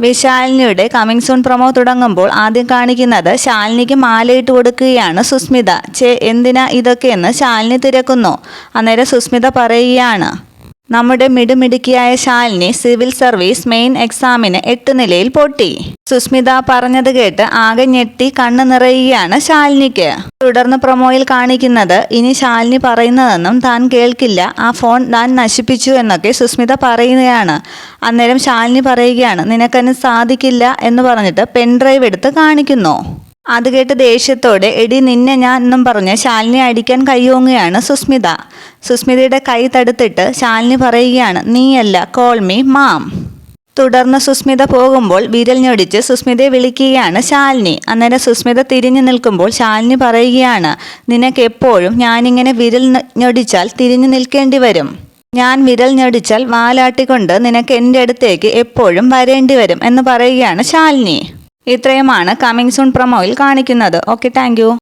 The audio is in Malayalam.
വിശാലിനിയുടെ കമ്മിങ് സൂൺ പ്രൊമോ തുടങ്ങുമ്പോൾ ആദ്യം കാണിക്കുന്നത് ശാലിനിക്ക് മാലയിട്ട് കൊടുക്കുകയാണ് സുസ്മിത. ചേ എന്തിനാ ഇതൊക്കെയെന്ന് ശാലിനി തിരക്കുന്നു. അന്നേരം സുസ്മിത പറയുകയാണ്. നമ്മുടെ മിടുമിടുക്കിയായ ശാലിനി സിവിൽ സർവീസ് മെയിൻ എക്സാമിന് എട്ട് നിലയിൽ പൊട്ടി. സുസ്മിത പറഞ്ഞത് കേട്ട് ആകെ ഞെട്ടി കണ്ണു നിറയുകയാണ് ശാലിനിക്ക്. തുടർന്ന് പ്രൊമോയിൽ കാണിക്കുന്നത് ഇനി ശാലിനി പറയുന്നതെന്നും താൻ കേൾക്കില്ല ആ ഫോൺ താൻ നശിപ്പിച്ചു എന്നൊക്കെ സുസ്മിത പറയുകയാണ്. അന്നേരം ശാലിനി പറയുകയാണ് നിനക്കതിന് സാധിക്കില്ല എന്ന് പറഞ്ഞിട്ട് പെൻഡ്രൈവ് എടുത്ത് കാണിക്കുന്നു. അത് കേട്ട് ദേഷ്യത്തോടെ എടി നിന്നെ ഞാൻ എന്നും പറഞ്ഞ് ശാലിനി അടിക്കാൻ കൈയോങ്ങുകയാണ് സുസ്മിത. സുസ്മിതയുടെ കൈ തടുത്തിട്ട് ശാലിനി പറയുകയാണ് നീയല്ല കോൾ മീ മാം തുടർന്ന് സുസ്മിത പോകുമ്പോൾ വിരൽ ഞൊടിച്ച് സുസ്മിതയെ വിളിക്കുകയാണ് ശാലിനി. അന്നേരം സുസ്മിത തിരിഞ്ഞു നിൽക്കുമ്പോൾ ശാലിനി പറയുകയാണ് നിനക്ക് എപ്പോഴും ഞാനിങ്ങനെ വിരൽ ഞൊടിച്ചാൽ തിരിഞ്ഞു നിൽക്കേണ്ടി വരും. ഞാൻ വിരൽ ഞൊടിച്ചാൽ വാലാട്ടിക്കൊണ്ട് നിനക്ക് എന്റെ അടുത്തേക്ക് എപ്പോഴും വരേണ്ടി വരും എന്ന് പറയുകയാണ് ശാലിനി. ഇത്രയുമാണ് കമ്മിങ് സൂൺ പ്രൊമോയിൽ കാണിക്കുന്നത്. Okay thank